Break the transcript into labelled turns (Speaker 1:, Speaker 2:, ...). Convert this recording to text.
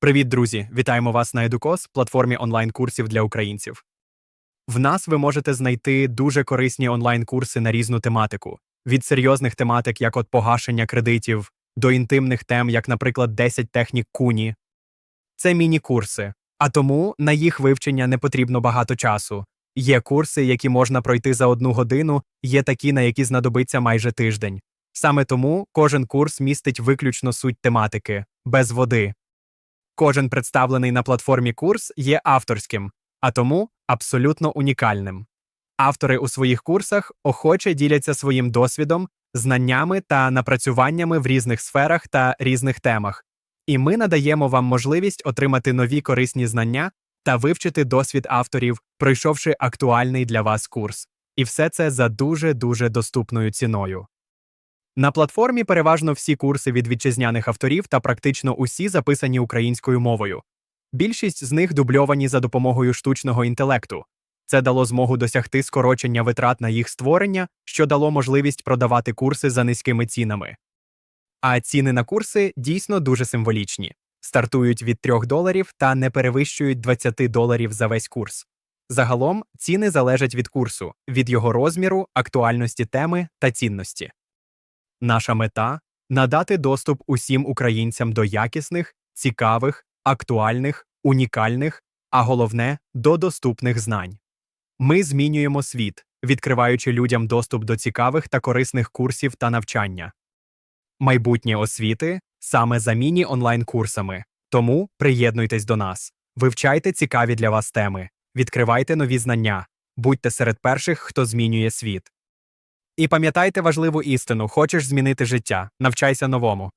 Speaker 1: Привіт, друзі! Вітаємо вас на Едукос, платформі онлайн-курсів для українців. В нас ви можете знайти дуже корисні онлайн-курси на різну тематику, від серйозних тематик, як от погашення кредитів, до інтимних тем, як, наприклад, 10 технік куні. Це міні-курси, а тому на їх вивчення не потрібно багато часу. Є курси, які можна пройти за одну годину, є такі, на які знадобиться майже тиждень. Саме тому кожен курс містить виключно суть тематики, без води. Кожен представлений на платформі курс є авторським, а тому абсолютно унікальним. Автори у своїх курсах охоче діляться своїм досвідом, знаннями та напрацюваннями в різних сферах та різних темах, і ми надаємо вам можливість отримати нові корисні знання та вивчити досвід авторів, пройшовши актуальний для вас курс. І все це за дуже дуже доступною ціною. На платформі переважно всі курси від вітчизняних авторів та практично усі записані українською мовою. Більшість з них дубльовані за допомогою штучного інтелекту. Це дало змогу досягти скорочення витрат на їх створення, що дало можливість продавати курси за низькими цінами. А ціни на курси дійсно дуже символічні стартують від 3 доларів та не перевищують 20 доларів за весь курс. Загалом ціни залежать від курсу, від його розміру, актуальності теми та цінності. Наша мета надати доступ усім українцям до якісних, цікавих, актуальних, унікальних, а головне до доступних знань. Ми змінюємо світ, відкриваючи людям доступ до цікавих та корисних курсів та навчання. Майбутнє освіти саме за міні онлайн-курсами. Тому приєднуйтесь до нас, вивчайте цікаві для вас теми, відкривайте нові знання, будьте серед перших, хто змінює світ. І пам'ятайте важливу істину: хочеш змінити життя, навчайся новому.